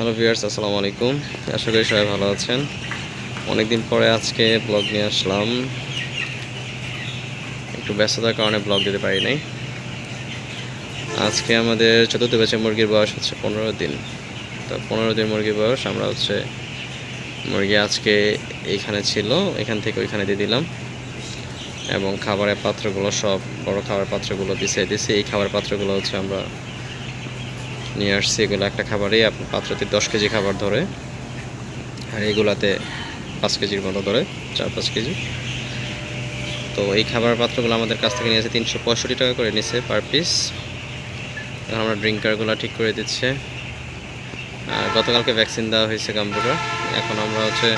Hello viewers, আসসালামু আলাইকুম। আশা করি সবাই ভালো আছেন। অনেকদিন পরে আজকে ব্লগ নিয়ে আসলাম। একটু ব্যস্ততার কারণে ব্লগ দিতে পারি নাই। আজকে আমাদের চতুর্থ ব্যাচে মুরগির বয়স হচ্ছে পনেরো দিন। তো পনেরো দিন মুরগির বয়স, আমরা হচ্ছে মুরগি আজকে এইখানে ছিল, এখান থেকে ওইখানে দিয়ে দিলাম। এবং খাবারের পাত্রগুলো সব, বড় খাবার পাত্রগুলো বিছিয়ে দিয়েছি। এই খাবার পাত্রগুলো হচ্ছে আমরা নিয়ে আসছি এগুলো একটা খাবারেই, আপনার পাত্রতে দশ কেজি খাবার ধরে। আর এগুলাতে পাঁচ কেজির মতো ধরে, চার পাঁচ কেজি। তো এই খাবার পাত্রগুলো আমাদের কাছ থেকে নিয়েছে তিনশো পঁয়ষট্টি টাকা করে নিছে পার পিস আমরা ড্রিঙ্কারগুলো ঠিক করে দিচ্ছে। আর গতকালকে ভ্যাকসিন দেওয়া হয়েছে কম্পিউটার এখন আমরা হচ্ছে,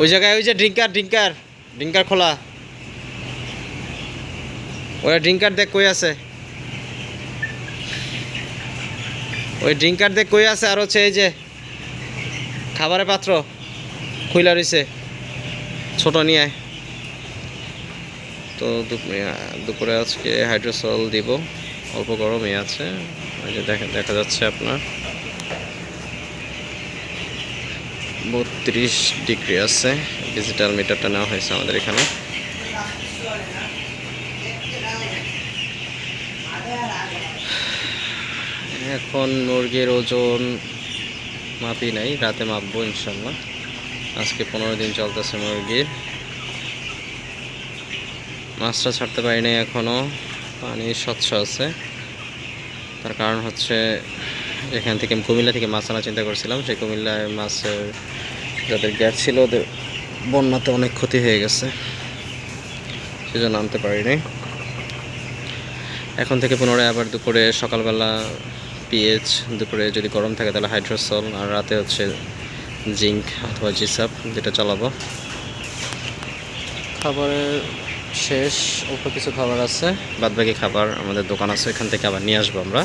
ওই জায়গায়, ওই যে ড্রিঙ্কার ড্রিঙ্কার ড্রিঙ্কার খোলা। ওরা ড্রিঙ্কার দেখ কই আছে? ওই ড্রিঙ্কার দেখ কই আছে? আর হচ্ছে এই যে খাবারের পাত্র খুইলা রইছে, ছোট নিয়ে। তো দুপ- দুপুরে আজকে হাইড্রোসল দিব। অল্প গরমই আছে। ওই যে দেখা দেখা যাচ্ছে আপনার। বত্রিশ ডিগ্রি আছে। ডিজিটাল মিটারটা নেওয়া হয়েছে আমাদের এখানে। এখন মুরগির ওজন মাপি নাই, রাতে মাপবো ইনশাল্লাহ আজকে পনেরো দিন চলতেছে মুরগির। মাছটা ছাড়তে পারি নাই এখনও পানি স্বচ্ছ আছে। তার কারণ হচ্ছে এখান থেকে কুমিল্লা থেকে মাছ আনা চিন্তা করছিলাম, সেই কুমিল্লায় মাছের যাদের গ্যাস ছিল ওদের বন্যাতে অনেক ক্ষতি হয়ে গেছে, সেজন্য আনতে পারিনি। এখন থেকে পুনরায় আবার দুপুরে সকালবেলা পিএইচ দুপুরে যদি গরম থাকে তাহলে হাইড্রোসল আর রাতে হচ্ছে জিঙ্ক অথবা জিসাপ যেটা চালাবো। খাবারের শেষ অল্প কিছু খাবার আছে। বাদবাকি খাবার আমাদের দোকান আছে এখান থেকে আবার নিয়ে আসব আমরা।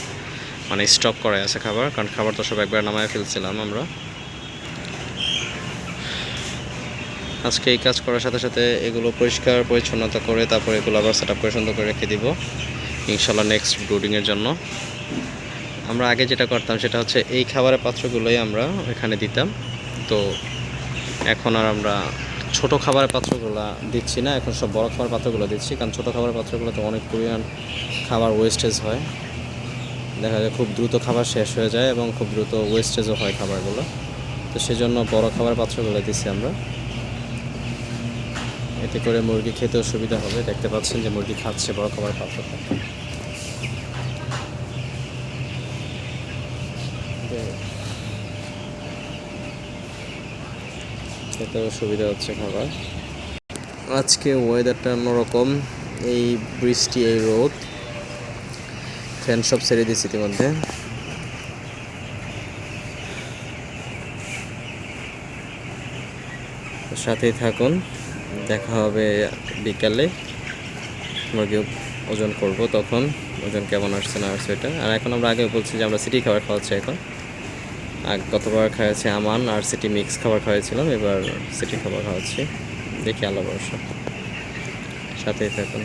মানে স্টক করাই আছে খাবার কারণ খাবার তো সব একবার নামায় ফেলছিলাম আমরা। আজকে এই কাজ করার সাথে সাথে এগুলো পরিষ্কার পরিচ্ছন্নতা করে তারপরে এগুলো আবার সেট আপ করে সুন্দর করে রেখে দিব। ইনশাল্লাহ নেক্সট ব্রুডিংয়ের জন্য। আমরা আগে যেটা করতাম সেটা হচ্ছে এই খাবারের পাত্রগুলোই আমরা এখানে দিতাম। তো এখন আর আমরা ছোট খাবারের পাত্রগুলো দিচ্ছি না, এখন সব বড় খাবার পাত্রগুলো দিচ্ছি। কারণ ছোট খাবারের পাত্রগুলোতে অনেক পরিমাণ খাবার ওয়েস্টেজ হয়। দেখা যায় খুব দ্রুত খাবার শেষ হয়ে যায় এবং খুব দ্রুত ওয়েস্টেজও হয় খাবারগুলো। তো সেজন্য বড় খাবার পাত্রগুলো দিচ্ছি আমরা। এতে করে মুরগি খেতেও সুবিধা হবে। দেখতে পাচ্ছেন যে মুরগি খাচ্ছে বড় খাবার পাত্রটা। খেতেও সুবিধা হচ্ছে খাবার। আজকে ওয়েদারটা অন্যরকম, এই বৃষ্টি, এই রোদ। ফ্যান সব ছেড়ে দিয়েছি ইতিমধ্যে। সাথেই থাকুন, দেখা হবে বিকালে। আমরা মুরগি ওজন করব তখন, ওজন কেমন আসছে না আসছে এটা আর এখন আমরা আগে বলছি যে আমরা সিটি খাবার খাওয়াচ্ছি এখন। গতবার খাওয়াচ্ছি আমান আর সিটি মিক্স খাবার খাওয়াইছিলাম এবার সিটি খাবার খাওয়াচ্ছি। দেখি আল্লাহ ভরসা। সাথেই থাকুন।